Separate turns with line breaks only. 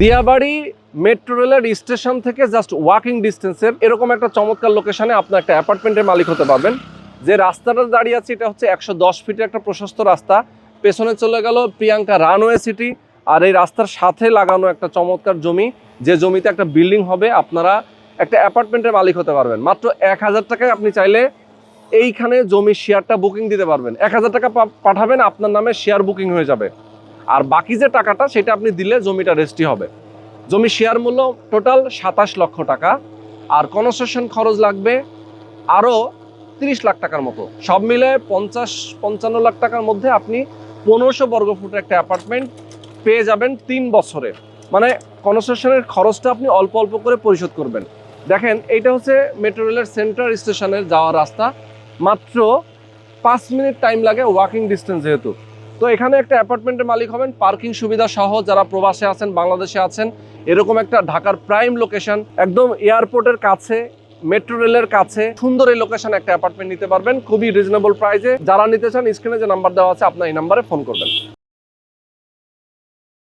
Diabari metro রেলের station থেকে just walking ডিস্টেন্সের এরকম একটা চমৎকার লোকেশনে আপনার একটা অ্যাপার্টমেন্টের মালিক হতে পারবেন। যে রাস্তাটা দাঁড়িয়ে আছে, এটা হচ্ছে একশো দশ ফিটের একটা প্রশস্ত রাস্তা। পেছনে চলে গেল প্রিয়াঙ্কা রানওয়ে সিটি আর এই রাস্তার সাথে লাগানো একটা চমৎকার জমি। যে জমিতে একটা বিল্ডিং হবে, আপনারা একটা অ্যাপার্টমেন্টের মালিক হতে পারবেন। মাত্র এক হাজার টাকায় আপনি চাইলে এইখানে জমির শেয়ারটা বুকিং দিতে পারবেন। এক হাজার টাকা পাঠাবেন, আপনার নামে শেয়ার বুকিং হয়ে যাবে। আর বাকি যে টাকাটা সেটা আপনি দিলে জমিটা রেস্টি হবে। জমি শেয়ার মূল্য টোটাল সাতাশ লক্ষ টাকা, আর কনস্ট্রাকশন খরচ লাগবে আরও তিরিশ লাখ টাকার মতো। সব মিলে পঞ্চাশ, পঞ্চান্ন লাখ টাকার মধ্যে আপনি পনেরোশো বর্গ ফুটের একটা অ্যাপার্টমেন্ট পেয়ে যাবেন তিন বছরে। মানে কনস্ট্রাকশনের খরচটা আপনি অল্প অল্প করে পরিশোধ করবেন। দেখেন, এইটা হচ্ছে মেট্রো রেলের সেন্ট্রাল স্টেশনের যাওয়ার রাস্তা। মাত্র পাঁচ মিনিট টাইম লাগে ওয়াকিং ডিস্টেন্স যেহেতু। তো এখানে একটা অ্যাপার্টমেন্টের মালিক হবেন, পার্কিং সুবিধা সহ যারা প্রবাসে আছেন, বাংলাদেশে আছেন, এরকম একটা ঢাকার প্রাইম লোকেশন একদম এয়ারপোর্টের কাছে মেট্রো রেলের কাছে, সুন্দর এই লোকেশন একটা অ্যাপার্টমেন্ট নিতে পারবেন, খুবই রিজনেবল প্রাইসে যারা নিতে চান স্ক্রিনে যে নাম্বার দেওয়া আছে, আপনার এই নাম্বারে ফোন করবেন।